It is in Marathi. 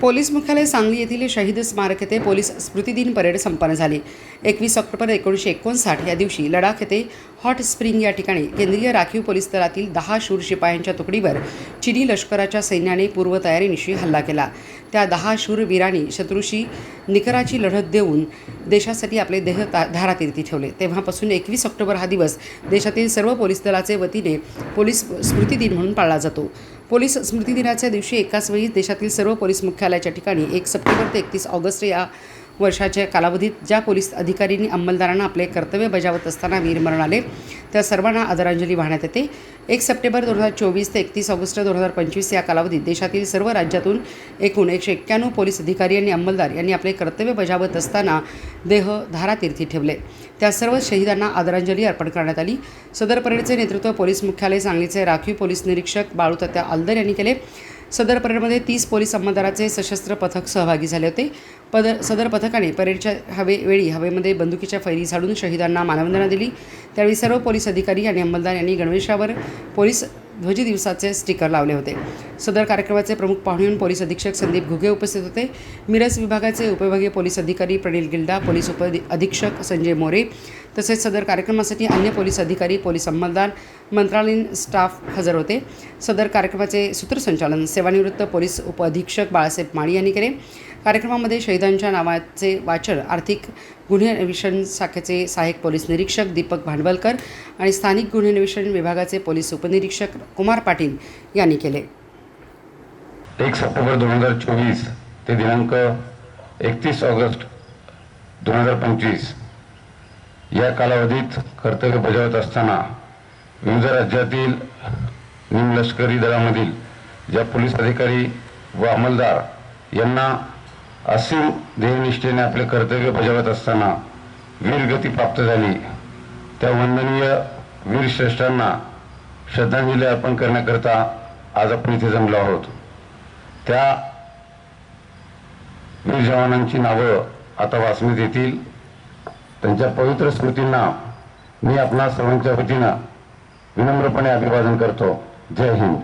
पोलीस मुख्यालय सांगली येथील शहीद स्मारक येथे पोलीस स्मृतिदिन परेड संपन्न झाली. एकवीस ऑक्टोबर एकोणीसशे एकोणसाठ या दिवशी लडाख येथे हॉट स्प्रिंग या ठिकाणी केंद्रीय राखीव पोलीस दलातील दहा शूर शिपायांच्या तुकडीवर चिनी लष्कराच्या सैन्याने पूर्वतयारीनिशी हल्ला केला. त्या दहा शूरवीरांनी शत्रूशी निकराची लढत देऊन देशासाठी आपले देह ता धारातीर्थी ठेवले. तेव्हापासून एकवीस ऑक्टोबर हा दिवस देशातील सर्व पोलीस दलाचे वतीने पोलीस स्मृती दिन म्हणून पाळला जातो. पोलीस स्मृती दिनाच्या दिवशी एकाच वेळी देशातील सर्व पोलीस मुख्यालयाच्या ठिकाणी एक सप्टेंबर ते एकतीस ऑगस्ट या वर्षाच्या कालावधीत ज्या पोलीस अधिकाऱ्यांनी अंमलदारांना आपले कर्तव्य बजावत असताना वीरमरण आले त्या सर्वांना आदरांजली वाहण्यात येते. एक सप्टेंबर दोन हजार चोवीस ते एकतीस ऑगस्ट दोन हजार पंचवीस या कालावधीत देशातील सर्व राज्यातून एकूण एकशे एक्क्याण्णव पोलीस अधिकारी आणि अंमलदार यांनी आपले कर्तव्य बजावत असताना देह धारातीर्थी ठेवले. त्या सर्व शहीदांना आदरांजली अर्पण करण्यात आली. सदर परेडचे नेतृत्व पोलीस मुख्यालय सांगलीचे राखीव पोलीस निरीक्षक बाळूतात्या अलदर यांनी केले. सदर परेडमध्ये तीस पोलीस अंमलदाराचे सशस्त्र पथक सहभागी झाले होते. पद सदर पथकाने परेडच्या हवे वेळी हवेमध्ये बंदुकीच्या फैरी झाडून शहीदांना मानवंदना दिली. त्यावेळी सर्व पोलीस अधिकारी आणि अंमलदार यांनी गणवेशावर पोलीस ध्वजी दिवसाचे स्टिकर लावले होते. सदर कार्यक्रमाचे प्रमुख पाहुणे म्हणून पोलीस अधीक्षक संदीप घुगे उपस्थित होते. मिरज विभागाचे उपविभागीय पोलीस अधिकारी प्रणील गिल्डा पोलीस उप अधीक्षक संजय मोरे तसेच सदर कार्यक्रमासाठी अन्य पोलीस अधिकारी पोलीस अंमलदार मंत्रालयीन स्टाफ हजर होते. सदर कार्यक्रमाचे सूत्रसंचालन सेवानिवृत्त पोलीस उपअधीक्षक बाळासाहेब माळी यांनी केले. कार्यक्रमामध्ये शहीदांच्या नावाचे वाचन आर्थिक गुन्हे अन्वेषण शाखेचे सहाय्यक पोलीस निरीक्षक दीपक भांडवलकर आणि स्थानिक गुन्हे अन्वेषण विभागाचे पोलीस उपनिरीक्षक कुमार पाटील यांनी केले. एक सप्टेंबर दोन हजार चोवीस ते दिनांक एकतीस ऑगस्ट दोन हजार पंचवीस या कालावधीत कर्तव्य बजावत असताना विविध राज्यातील निमलष्करी दलामधील ज्या पोलीस अधिकारी व अंमलदार यांना असीम ध्येयनिष्ठेने आपले कर्तव्य बजावत असताना वीरगती प्राप्त झाली. त्या वंदनीय वीरश्रेष्ठांना श्रद्धांजली अर्पण करण्याकरता आज आपण इथे जमलो आहोत. त्या वीर जवानांची नावं आता वाचण्यात येतील. त्यांच्या पवित्र स्मृतींना मी आपणा सर्वांच्या वतीनं विनम्रपणे अभिवादन करतो. जय हिंद.